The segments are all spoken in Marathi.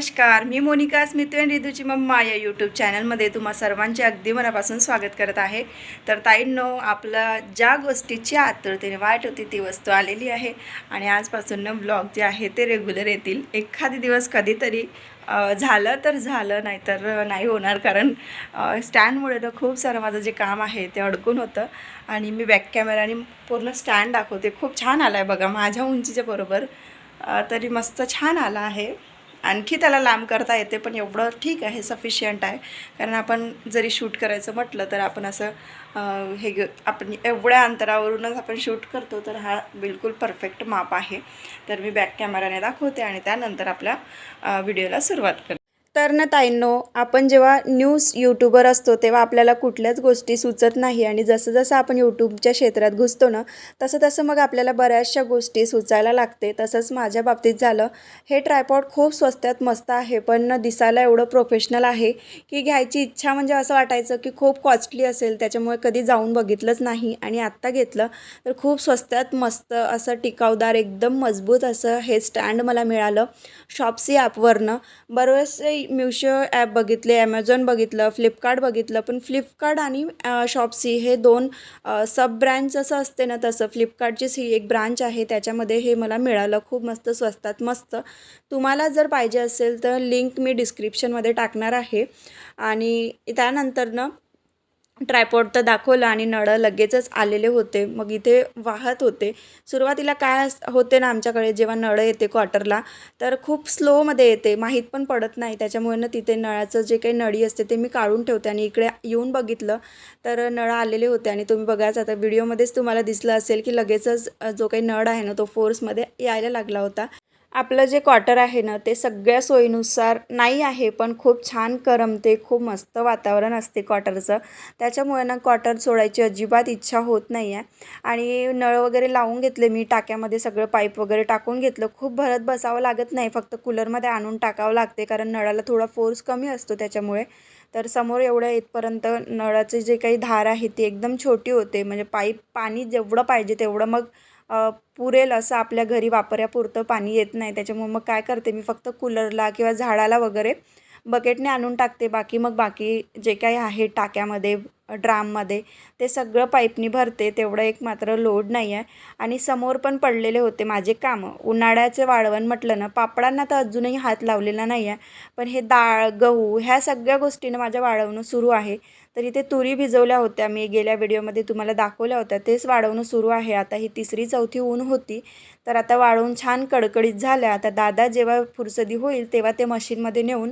नमस्कार मी मोनिका स्मितू अँड रिदूची मम्मा या यूट्यूब चॅनलमध्ये तुम्हा सर्वांचे अगदी मनापासून स्वागत करत आहे. तर ताईंनो आपलं ज्या गोष्टीची आतुरतेने वाट होती ती वस्तू आलेली आहे आणि आजपासून ब्लॉग जे आहे ते रेग्युलर येतील. एखादी दिवस कधीतरी झालं तर झालं नाहीतर नाही होणार कारण स्टँडमुळे ना खूप सारं माझं जे काम आहे ते अडकून होतं आणि मी बॅक कॅमेराने पूर्ण स्टँड दाखवते. खूप छान आला आहे बघा माझ्या उंचीच्या बरोबर तरी मस्त छान आला आहे. आणखी त्याला लांब करता येते पण एवढं ठीक आहे सफिशियंट आहे. कारण आपण जरी शूट करायचं म्हटलं तर आपण असं हे ग आपण एवढ्या अंतरावरूनच आपण शूट करतो तर हा बिलकुल परफेक्ट माप आहे. तर मी बॅक कॅमेराने दाखवते आणि त्यानंतर आपल्या व्हिडिओला सुरुवात करते. तर ना ताईंनो आपण जेव्हा न्यूज यूट्यूबर असतो तेव्हा आपल्याला कुठल्याच गोष्टी सुचत नाही. आणि जसं जसं आपण यूट्यूबच्या क्षेत्रात घुसतो ना तसं तसं मग आपल्याला बऱ्याचशा गोष्टी सुचायला लागते. तसंच माझ्या बाबतीत झालं. हे ट्रायपॉड खूप स्वस्तात मस्त आहे पण ना दिसायला एवढं प्रोफेशनल आहे की घ्यायची इच्छा म्हणजे असं वाटायचं की खूप कॉस्टली असेल. त्याच्यामुळे कधी जाऊन बघितलंच नाही. आणि आत्ता घेतलं तर खूप स्वस्तात मस्त असं टिकावदार एकदम मजबूत असं हे स्टँड मला मिळालं. शॉप्सी ॲपवरनं बरेचसे मिशो ॲप बघितले ॲमेझॉन बघितलं फ्लिपकार्ट बघितलं पण फ्लिपकार्ट आणि शॉपसी हे दोन सब ब्रँच जसं असते ना तसं. फ्लिपकार्टचीच ही एक ब्रांच आहे त्याच्यामध्ये हे मला मिळालं. खूप मस्त स्वस्तात मस्त. तुम्हाला जर पाहिजे असेल तर लिंक मी डिस्क्रिप्शनमध्ये टाकणार आहे. आणि त्यानंतर ना ट्रायपॉड तर दाखवलं आणि नळं लगेचच आलेले होते. मग इथे वाहत होते. सुरुवातीला काय अस- होते ना आमच्याकडे जेव्हा नळं येते क्वार्टरला तर खूप स्लोमध्ये येते. माहीत पण पडत नाही. त्याच्यामुळे ना तिथे नळाचं जे काही नळी असते ते मी काढून ठेवते आणि इकडे येऊन बघितलं तर नळं आलेले होते. आणि तुम्ही बघाच आता व्हिडिओमध्येच तुम्हाला दिसलं असेल की लगेचच जो काही नळ आहे ना तो फोर्समध्ये यायला लागला होता. आपलं जे क्वार्टर आहे ना ते सगळ्या सोयीनुसार नाही आहे पण खूप छान करमते खूप मस्त वातावरण असते क्वार्टरचं त्याच्यामुळे ना क्वार्टर सोडायची अजिबात इच्छा होत नाही आहे आणि नळ वगैरे लावून घेतले मी टाक्यामध्ये सगळं पाईप वगैरे टाकून घेतलं. खूप भरत बसावं लागत नाही फक्त कूलरमध्ये आणून टाकावं लागते कारण नळाला थोडा फोर्स कमी असतो त्याच्यामुळे. तर समोर एवढं येतपर्यंत नळाचे जे काही धार आहे ती एकदम छोटी होते. म्हणजे पाईप पाणी जेवढं पाहिजे तेवढं मग पुरेल असं आपल्या घरी वापरापुरतं पाणी येत नाही. त्याच्यामुळे मग काय करते मी? फक्त कूलरला किंवा झाडाला वगैरे बकेटने आणून टाकते. बाकी मग बाकी जे काही आहे टाक्यामध्ये ड्राममध्ये ते सगळं पाईपनी भरते. तेवढं एक मात्र लोड नाही आहे. आणि समोर पण पडलेले होते माझे कामं. उन्हाळ्याचे वाळवण म्हटलं ना पापडांना तर अजूनही हात लावलेला नाही आहे. पण हे डाळ गहू ह्या सगळ्या गोष्टीनं माझ्या वाळवणं सुरू आहे. तर इथे तुरी भिजवल्या होत्या. मी गेल्या व्हिडिओमध्ये तुम्हाला दाखवल्या होत्या. तेच वाढवणं सुरू आहे. आता ही तिसरी चौथी ऊन होती. तर आता वाळवून छान कडकडीत झाल्या. आता दादा जेव्हा फुरसदी होईल तेव्हा ते मशीनमध्ये नेऊन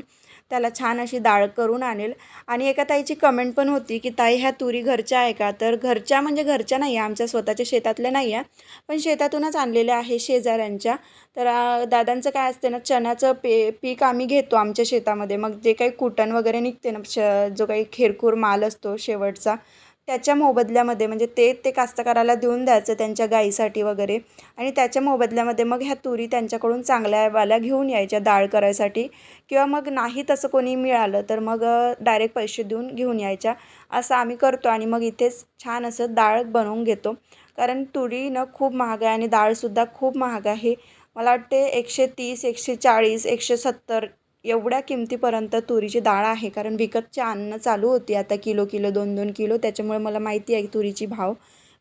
त्याला छान अशी डाळ करून आणेल. आणि एका ताईची कमेंट पण होती की ताई ह्या तुरी घरच्या आहे का? तर घरच्या म्हणजे घरच्या नाही आहे आमच्या स्वतःच्या शेतातल्या नाही आहे. पण शेतातूनच आणलेल्या आहे शेजाऱ्यांच्या. तर दादांचं काय असते ना चण्याचं पे पीक आम्ही घेतो आमच्या शेतामध्ये. मग जे काही कुटण वगैरे निघते ना श जो काही खेरखूर माल असतो शेवटचा त्याच्या मोबदल्यामध्ये म्हणजे ते ते कास्तकाराला देऊन द्यायचं त्यांच्या गाईसाठी वगैरे. आणि त्याच्या मोबदल्यामध्ये मग ह्या तुरी त्यांच्याकडून चांगल्यावाल्या घेऊन यायच्या डाळ करायसाठी. किंवा मग नाही तसं कोणी मिळालं तर मग डायरेक्ट पैसे देऊन घेऊन यायच्या. असं आम्ही करतो आणि मग इथेच छान असं डाळ बनवून घेतो. कारण तुरी न खूप महाग आहे आणि डाळसुद्धा खूप महाग आहे. मला वाटते एकशे तीस एकशे चाळीस एकशे सत्तर एवढ्या किमतीपर्यंत तुरीची डाळ आहे कारण विकतची अन्न चालू होती. आता किलो किलो दोन दोन किलो. त्याच्यामुळे मला माहिती आहे तुरीची भाव.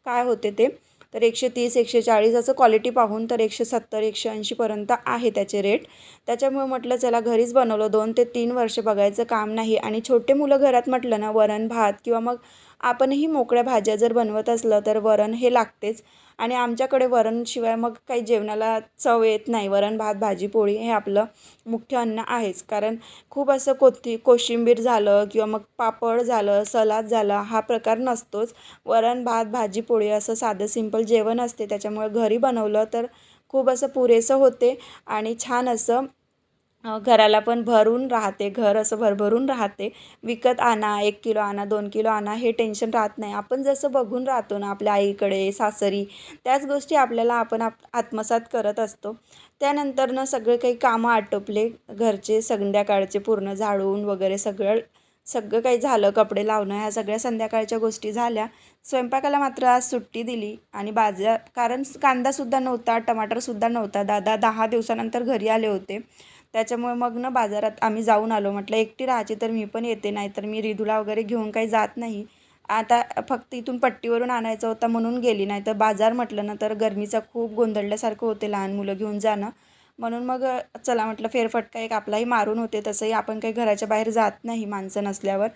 काय होते ते? तर एकशे तीस एकशे चाळीस असं क्वालिटी पाहून तर एकशे सत्तर एकशे ऐंशीपर्यंत आहे त्याचे रेट त्याच्यामुळे म्हटलं चला घरीच बनवलं. दोन ते तीन वर्ष बघायचं काम नाही. आणि छोटे मुलं घरात म्हटलं ना वरण भात किंवा मग आपणही मोकळ्या भाज्या जर बनवत असलं तर वरण हे लागतेच. आणि आमच्याकडे वरणशिवाय मग काही जेवणाला चव येत नाही. वरण भात भाजी पोळी हे आपलं मुख्य अन्न आहेच. कारण खूप असं कोथी कोशिंबीर झालं किंवा मग पापड झालं सलाद झाला हा प्रकार नसतोच. वरण भात भाजी पोळी असं साधं सिंपल जेवण असते. त्याच्यामुळे घरी बनवलं तर खूप असं पुरेसं होते आणि छान असं घराला पण भरून राहते घर असं भरभरून राहते. विकत आणा एक किलो आणा दोन किलो आणा हे टेन्शन राहत नाही. आपण जसं बघून राहतो ना आपल्या आईकडे सासरी त्याच गोष्टी आपल्याला आपण आप आत्मसात करत असतो. त्यानंतर ना सगळे काही कामं आटोपले घरचे संध्याकाळचे पूर्ण झाडून वगैरे सगळं सगळं काही झालं कपडे लावणं ह्या सगळ्या संध्याकाळच्या गोष्टी झाल्या. स्वयंपाकाला मात्र आज सुट्टी दिली आणि बाजार कारण कांदासुद्धा नव्हता टमाटरसुद्धा नव्हता. दादा दहा दिवसानंतर घरी आले होते. त्याच्यामुळे मग ना बाजारात आम्ही जाऊन आलो. म्हटलं एकटी राहायची तर मी पण येते नाहीतर मी रिधूला वगैरे घेऊन काही जात नाही. आता फक्त इथून पट्टीवरून आणायचं होता म्हणून गेली नाही तर बाजार म्हटलं ना तर गरमीचा खूप गोंधळल्यासारखं होते लहान मुलं घेऊन जाणं. म्हणून मग चला म्हटलं फेरफटका एक आपलाही मारून होते तसंही आपण काही घराच्या बाहेर जात नाही माणसं नसल्यावर.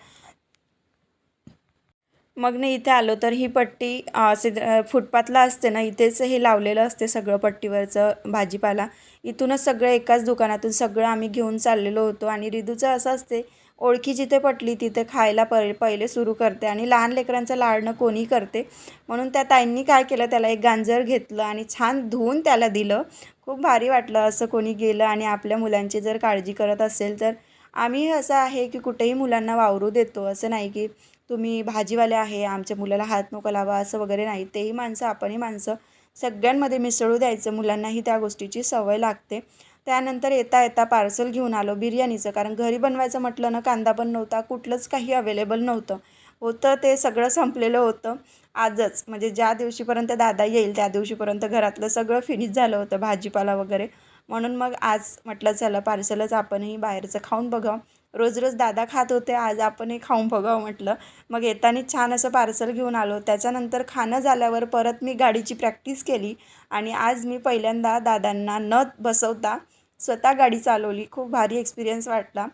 मग ना इथे आलो तर ही पट्टी असे फुटपाथला असते ना इथेच हे लावलेलं असते सगळं पट्टीवरचं भाजीपाला. इथूनच सगळं एकाच दुकानातून सगळं आम्ही घेऊन चाललेलो होतो आणि रिदूचं असं असते ओळखी जिथे पटली तिथे खायला प पहिले सुरू करते आणि लहान लेकरांचं लाडणं कोणी करते. म्हणून त्या ताईंनी काय केलं त्याला एक गांजर घेतलं आणि छान धुवून त्याला दिलं. खूप भारी वाटलं असं कोणी गेलं आणि आपल्या मुलांची जर काळजी करत असेल तर आम्ही असं आहे की कुठेही मुलांना वावरू देतो. असं नाही की तुम्ही भाजीवाले आहे आमच्या मुलाला हात नको लावा असं वगैरे नाही. तेही माणसं आपणही माणसं. सगळ्यांमध्ये मिसळू द्यायचं मुलांनाही त्या गोष्टीची सवय लागते. त्यानंतर येता येता पार्सल घेऊन आलो बिर्याणीचं. कारण घरी बनवायचं म्हटलं ना कांदा पण नव्हता कुठलंच काही अवेलेबल नव्हतं. होतं ते सगळं संपलेलं होतं. आजच म्हणजे ज्या दिवशीपर्यंत दादा येईल त्या दिवशीपर्यंत घरातलं सगळं फिनिश झालं होतं भाजीपाला वगैरे. म्हणून मग आज म्हटलं चला पार्सलच आपणही बाहेरचं खाऊन बघावं. रोज रोज दादा खात होते आज आपणही खाऊन बघावं म्हटलं. मग येताना छान असं पार्सल घेऊन आलो. त्याच्यानंतर खाणं झाल्यावर परत मी गाडीची प्रॅक्टिस केली आणि आज मी पहिल्यांदा दादांना न बसवता स्वतः गाडी चालवली. खूप भारी एक्सपिरियन्स वाटला.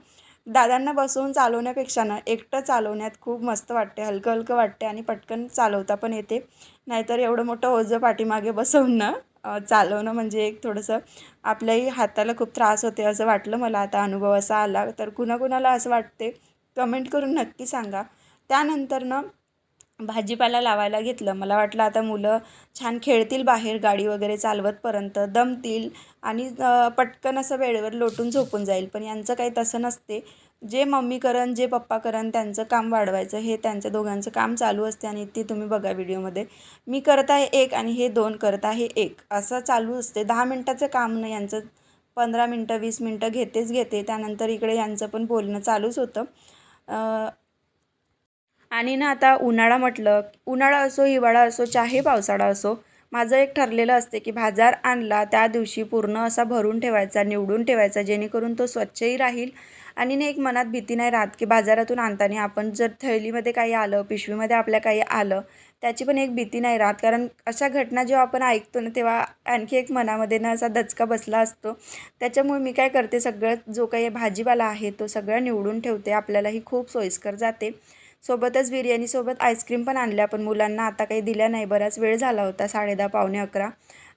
दादांना बसवून चालवण्यापेक्षा ना एकटं चालवण्यात खूप मस्त वाटते. हलकं हलकं वाटते आणि पटकन चालवता पण येते. नाहीतर एवढं मोठं ओझं पाठीमागे बसवून ना चालवणं म्हणजे एक थोडंसं आपल्याही हाताला खूप त्रास होते असं वाटलं मला. आता अनुभव असा आला. तर कुणाकुणाला असं वाटते कमेंट करून नक्की सांगा. त्यानंतर ना भाजीपाला लावायला घेतलं. मला वाटलं आता मुलं छान खेळतील बाहेर गाडी वगैरे चालवतपर्यंत. दमतील आणि पटकन असं वेळेवर लोटून झोपून जाईल. पण यांचं काही तसं नसते. जे मम्मी करन जे पप्पा करन त्यांचं काम वाढवायचं हे त्यांच्या दोघांचं काम चालू असते आणि ते तुम्ही बघा व्हिडिओमध्ये. मी करत आहे एक आणि हे दोन करत आहे एक. असं चालू असते. दहा मिनटाचं काम नाही यांचं पंधरा मिनटं वीस मिनटं घेतेच घेते. त्यानंतर इकडे यांचं पण बोलणं चालूच होतं. आणि ना आता उन्हाळा म्हटलं उन्हाळा असो हिवाळा असो चाहे पावसाळा असो माझं एक ठरलेलं असते की बाजार आणला त्या दिवशी पूर्ण असा भरून ठेवायचा निवडून ठेवायचा जेणेकरून तो स्वच्छही राहील आणि ना एक मनात भीती नाही राहत की बाजारातून आणताना आपण जर थैलीमध्ये काही आलं पिशवीमध्ये आपल्या काही आलं त्याची पण एक भीती नाही राहत. कारण अशा घटना जेव्हा आपण ऐकतो ना तेव्हा आणखी एक मनामध्ये ना असा दचका बसला असतो. त्याच्यामुळे मी काय करते सगळं जो काही भाजीपाला आहे तो सगळं निवडून ठेवते. आपल्यालाही खूप सोयीस्कर जाते. सोबतच बिर्याणीसोबत आईस्क्रीम पण आणल्या पण मुलांना आता काही दिल्या नाही. बराच वेळ झाला होता साडेदहा पावणे अकरा.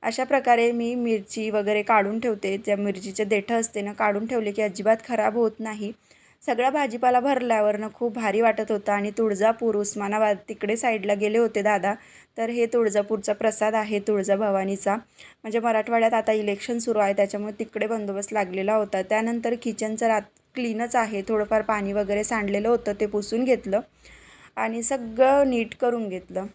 अशा प्रकारे मी मिरची वगैरे काढून ठेवते. त्या मिरचीचे देठं असते ना काढून ठेवले की अजिबात खराब होत नाही. सगळा भाजीपाला भरल्यावरनं खूप भारी वाटत होता आणि तुळजापूर उस्मानाबाद तिकडे साईडला गेले होते दादा. तर हे तुळजापूरचा प्रसाद आहे तुळजाभवानीचा म्हणजे मराठवाड्यात आता इलेक्शन सुरू आहे त्याच्यामुळे तिकडे बंदोबस्त लागलेला होता. त्यानंतर किचनचं रात क्लीनच आहे. थोडंफार पाणी वगैरे सांडलेलं होतं ते पुसून घेतलं आणि सगळं नीट करून घेतलं.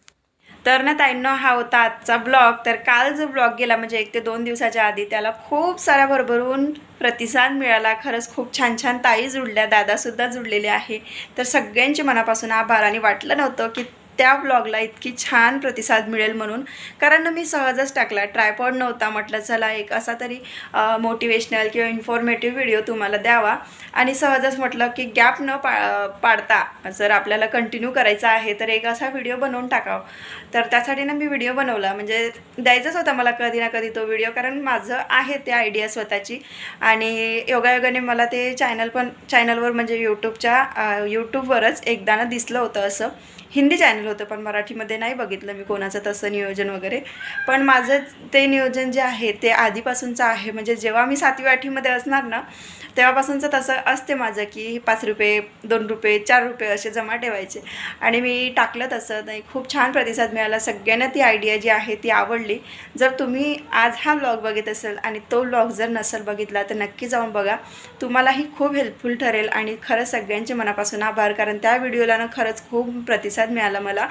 तर ना ताईंनो हा होता आजचा ब्लॉग तर काल जो ब्लॉग गेला म्हणजे एक ते दोन दिवसाच्या आधी त्याला खूप सारा भरभरून प्रतिसाद मिळाला. खरंच खूप छान छान ताई जुडल्या दादासुद्धा जुडलेले आहे. तर सगळ्यांचे मनापासून आभार. आणि वाटलं नव्हतं की त्या ब्लॉगला इतकी छान प्रतिसाद मिळेल म्हणून. कारण मी सहजच टाकला. ट्रायपॉड नव्हता म्हटलं चला एक असा तरी मोटिवेशनल किंवा इन्फॉर्मेटिव्ह व्हिडिओ तुम्हाला द्यावा. आणि सहजच म्हटलं की गॅप न पा पाडता जर आपल्याला कंटिन्यू करायचा आहे तर एक असा व्हिडिओ बनवून टाकावं. तर त्यासाठी ना मी व्हिडिओ बनवला. म्हणजे द्यायचंच होता मला कधी ना कधी तो व्हिडिओ कारण माझं आहे ते आयडिया स्वतःची. आणि योगायोगाने मला ते चॅनल पण चॅनलवर म्हणजे यूट्यूबच्या यूट्यूबवरच एकदा ना दिसलं होतं असं. हिंदी चॅनल होतं पण मराठीमध्ये नाही बघितलं मी कोणाचं तसं नियोजन वगैरे. पण माझं ते नियोजन जे आहे ते आधीपासूनचं आहे. म्हणजे जेव्हा मी सातवी आठवीमध्ये असणार ना तेव्हापासूनचं तसं असते माझं की पाच रुपये दोन रुपये चार रुपये असे जमा ठेवायचे. आणि मी टाकलं तसं. नाही खूप छान प्रतिसाद मिळाला. सगळ्यांना ती आयडिया जी आहे ती आवडली. जर तुम्ही आज हा ब्लॉग बघित असेल आणि तो ब्लॉग जर नसेल बघितला तर नक्की जाऊन बघा. तुम्हालाही खूप हेल्पफुल ठरेल. आणि खरंच सगळ्यांचे मनापासून आभार. कारण त्या व्हिडिओला ना खरंच खूप प्रतिसाद मिळाला मला.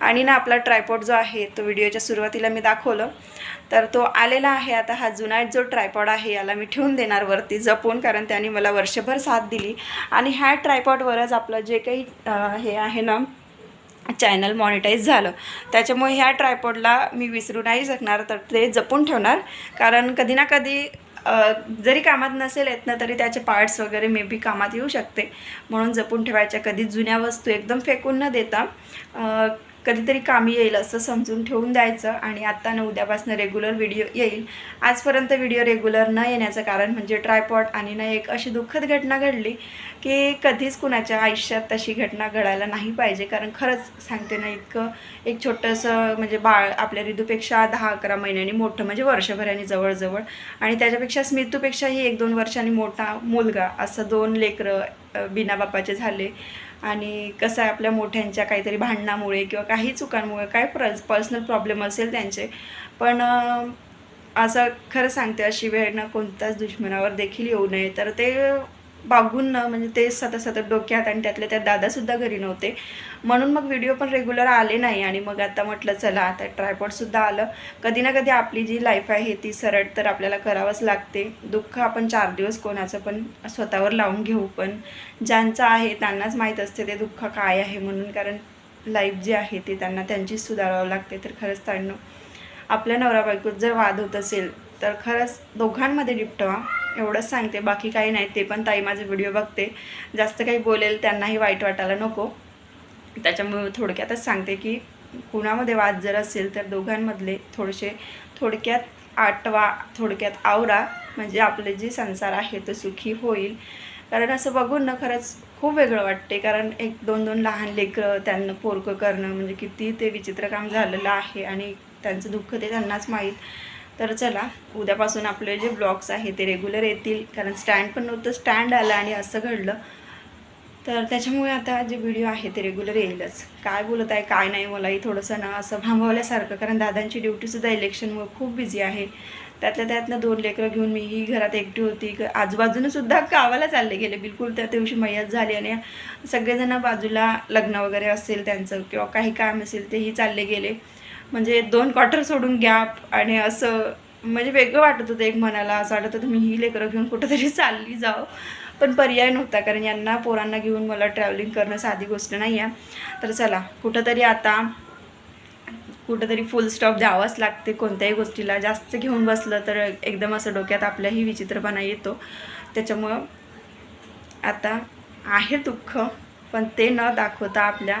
आणि ना आपला ट्रायपॉड जो आहे तो व्हिडिओच्या सुरुवातीला मी दाखवलं. तर तो आलेला आहे आता हा जुना जो ट्रायपॉड आहे याला मी ठेवून देणार वरती जपून कारण त्याने मला वर्षभर साथ दिली. आणि ह्या ट्रायपॉडवरच आपलं जे काही हे आहे ना चॅनल मॉनिटाईज झालं. त्याच्यामुळे ह्या ट्रायपॉडला मी विसरू नाही शकणार तर ते जपून ठेवणार. कारण कधी ना कधी जरी कामात नसेल येत ना तरी त्याचे पार्ट्स वगैरे मे बी कामात येऊ शकते. म्हणून जपून ठेवायच्या. कधी जुन्या वस्तू एकदम फेकून न देता कधीतरी कामी येईल असं समजून ठेवून द्यायचं आणि आत्ता न उद्यापासून रेग्युलर व्हिडिओ येईल. आजपर्यंत व्हिडिओ रेग्युलर न येण्याचं कारण म्हणजे ट्रायपॉट आणि ना एक अशी दुःखद घटना घडली की कधीच कुणाच्या आयुष्यात तशी घटना घडायला नाही पाहिजे. कारण खरंच सांगते ना इतकं एक छोटंसं म्हणजे बाळ आपल्या ऋतूपेक्षा दहा अकरा महिन्यांनी मोठं म्हणजे वर्षभराने जवळजवळ. आणि त्याच्यापेक्षा स्मितूपेक्षाही एक दोन वर्षांनी मोठा मुलगा असं दोन लेकरं बिना बापाचे झाले. आणि कसं आहे आपल्या मोठ्यांच्या काहीतरी भांडणामुळे किंवा काही चुकांमुळे काय प्र पर्सनल प्रॉब्लेम असेल त्यांचे. पण असं खरं सांगते अशी वेळ ना कोणत्याच दुश्मनावर देखील येऊ नये. तर ते बागून म्हणजे ते सतत सतत डोक्यात आणि त्यातले त्यात दादासुद्धा घरी नव्हते. म्हणून मग व्हिडिओ पण रेग्युलर आले नाही आणि मग आता म्हटलं चला आता ट्रायपॉडसुद्धा आलं. कधी ना कधी आपली जी लाईफ आहे ती सरळ तर आपल्याला करावंच लागते. दुःख आपण चार दिवस कोणाचं पण स्वतःवर लावून घेऊ पण ज्यांचं आहे त्यांनाच माहीत असते ते दुःख काय आहे म्हणून. कारण लाईफ जी आहे ती त्यांना त्यांचीच सुधारावं लागते. तर खरंच त्यांना आपल्या नवरा बायकोत जर वाद होत असेल तर खरंच दोघांमध्ये निपटवा एवढंच सांगते. बाकी काही नाही ते पण ताई माझे व्हिडिओ बघते. जास्त काही बोलेल त्यांनाही वाईट वाटायला नको. त्याच्यामुळे थोडक्यातच सांगते की कुणामध्ये वाद जर असेल तर दोघांमधले थोडेसे थोडक्यात आटवा थोडक्यात आवरा. म्हणजे आपले जे संसार आहे तो सुखी होईल. कारण असं बघून ना खरंच खूप वेगळं वाटते. कारण एक दोन दोन लहान लेकरं त्यांना पोरकं करणं म्हणजे किती ते विचित्र काम झालेलं आहे. आणि त्यांचं दुःख ते त्यांनाच माहीत. तर चला उद्यापासून आपले जे ब्लॉग्स आहे ते रेग्युलर येतील. कारण स्टँड पण नव्हतं स्टँड आलं आणि असं घडलं. तर त्याच्यामुळे आता जे व्हिडिओ आहे ते रेग्युलर येईलच. काय बोलत आहे काय नाही मलाही थोडंसं ना असं भांबवल्यासारखं. कारण दादांची ड्युटीसुद्धा इलेक्शनमुळे खूप बिझी आहे. त्यातल्या त्यातनं दोन लेकरं घेऊन मी ही घरात एकटी होती. ग- आजूबाजूनं सुद्धा गावाला चालले गेले. बिलकुल त्या दिवशी मयत झाली आणि सगळेजण बाजूला लग्न वगैरे असेल त्यांचं किंवा काही काम असेल तेही चालले गेले. म्हणजे दोन क्वार्टर सोडून गॅप आणि असं म्हणजे वेगळं वाटत होतं एक मनाला. असं वाटत होतं मी ही लेकरं घेऊन कुठंतरी चालली जावं पण पर्याय नव्हता कारण यांना पोरांना घेऊन मला ट्रॅव्हलिंग करणं साधी गोष्ट नाही आहे तर चला कुठंतरी आता कुठंतरी फुल स्टॉप द्यावाच लागते कोणत्याही गोष्टीला. जास्त घेऊन बसलं तर एकदम असं डोक्यात आपल्याही विचित्रपणा येतो. त्याच्यामुळं आता आहे दुःख पण ते न दाखवता आपल्या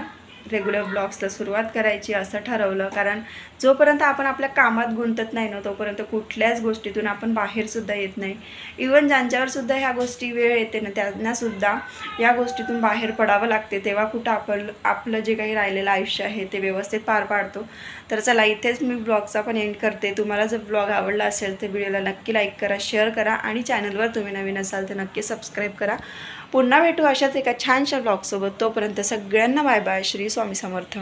रेग्युलर ब्लॉग्सला सुरुवात करायची असं ठरवलं. कारण जोपर्यंत आपण आपल्या कामात गुंतत नाही ना तोपर्यंत कुठल्याच गोष्टीतून आपण बाहेरसुद्धा येत नाही. इवन ज्यांच्यावरसुद्धा ह्या गोष्टी वेळ येते ना त्यांनासुद्धा या गोष्टीतून बाहेर पडावं लागते. तेव्हा कुठं आपण आपलं जे काही राहिलेलं आयुष्य आहे ते व्यवस्थित पार पाडतो. तर चला इथेच मी ब्लॉगचा पण एंड करते. तुम्हाला जर ब्लॉग आवडला असेल तर व्हिडिओला नक्की लाईक करा शेअर करा आणि चॅनलवर तुम्ही नवीन असाल तर नक्की सबस्क्राईब करा. पुन्हा भेटू अशाच एका छानशा ब्लॉगसोबत. तोपर्यंत सगळ्यांना बाय बाय श्री स्वामी समर्थ.